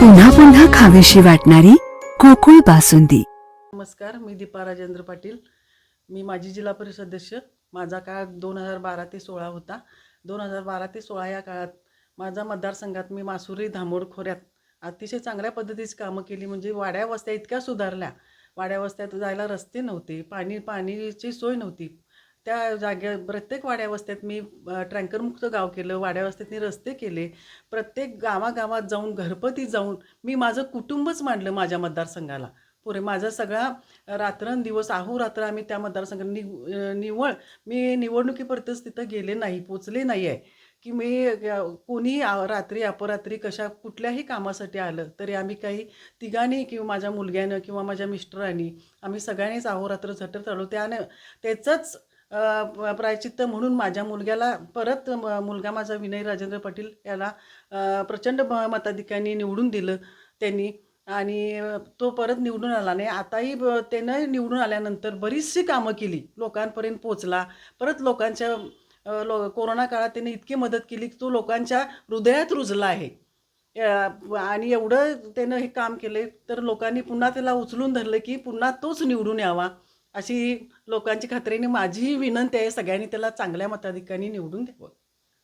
पुन्हा पुन्हा खावीशी वाटणारी कोकुळ बासुंदी. नमस्कार मी दीपा राजेंद्र पाटील. मी माजी जिल्हा परिषद सदस्य माझा काळ दोन हजार बारा ते सोळा होता. दोन हजार बारा ते सोळा या काळात माझा मतदारसंघात मी मासुरी धामोड खोऱ्यात अतिशय चांगल्या पद्धतीची कामं केली. म्हणजे वाड्या वस्त्या इतक्या सुधारल्या. वाड्या वस्त्यात जायला रस्ते नव्हते. पाणी पाणीची सोय नव्हती. त्या जागे प्रत्येक वाड्यावस्थेत मी ट्रँकरमुक्त गाव केलं वाड्यावस्थेत मी रस्ते केले. प्रत्येक गावागावात जाऊन घरपती जाऊन मी माझं कुटुंबच मांडलं माझ्या मतदारसंघाला. पुरे माझा सगळा रात्रंदिवस आहोरात्र आम्ही त्या मतदारसंघात नि निवळ मी निवडणुकीपर्यंतच तिथं गेले नाही पोचले नाही आहे. की मी कोणी रात्री अपरात्री कशा कुठल्याही कामासाठी आलं तरी आम्ही काही तिघांनी किंवा माझ्या मुलग्यानं किंवा माझ्या मिस्टरांनी आम्ही सगळ्यांनीच अहोरात्र झटत आलो. त्यानं त्याचंच प्रायचित्त म्हणून माझ्या मुलग्याला परत म- मुलगा माझा विनय राजेंद्र पाटील याला प्रचंड मताधिकांनी निवडून दिलं त्यांनी. आणि तो परत निवडून आला नाही. आताही ब- त्यानं निवडून आल्यानंतर बरीचशी कामं केली. लोकांपर्यंत पोचला परत लोकांच्या लो कोरोना काळात त्याने इतकी मदत केली की तो लोकांच्या हृदयात रुजला आहे. आणि एवढं त्यानं हे काम केले तर लोकांनी पुन्हा त्याला उचलून धरलं की पुन्हा तोच निवडून यावा. अशी लोकांची खात्रीने माझीही विनंती आहे सगळ्यांनी त्याला चांगल्या मताधिकांनी निवडून द्यावं.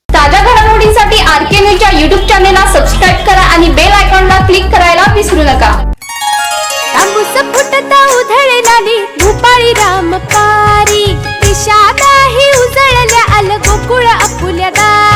ताज्या घडामोडींसाठी आर के न्यूजच्या युट्यूब चॅनेलला सबस्क्राईब करा आणि बेल आयकॉनला क्लिक करायला विसरू नका. फुटता उधळणारी भूपाळी रामपारी. दिशा नाही उजळल्या आल गोकुळ आपुल्या दारी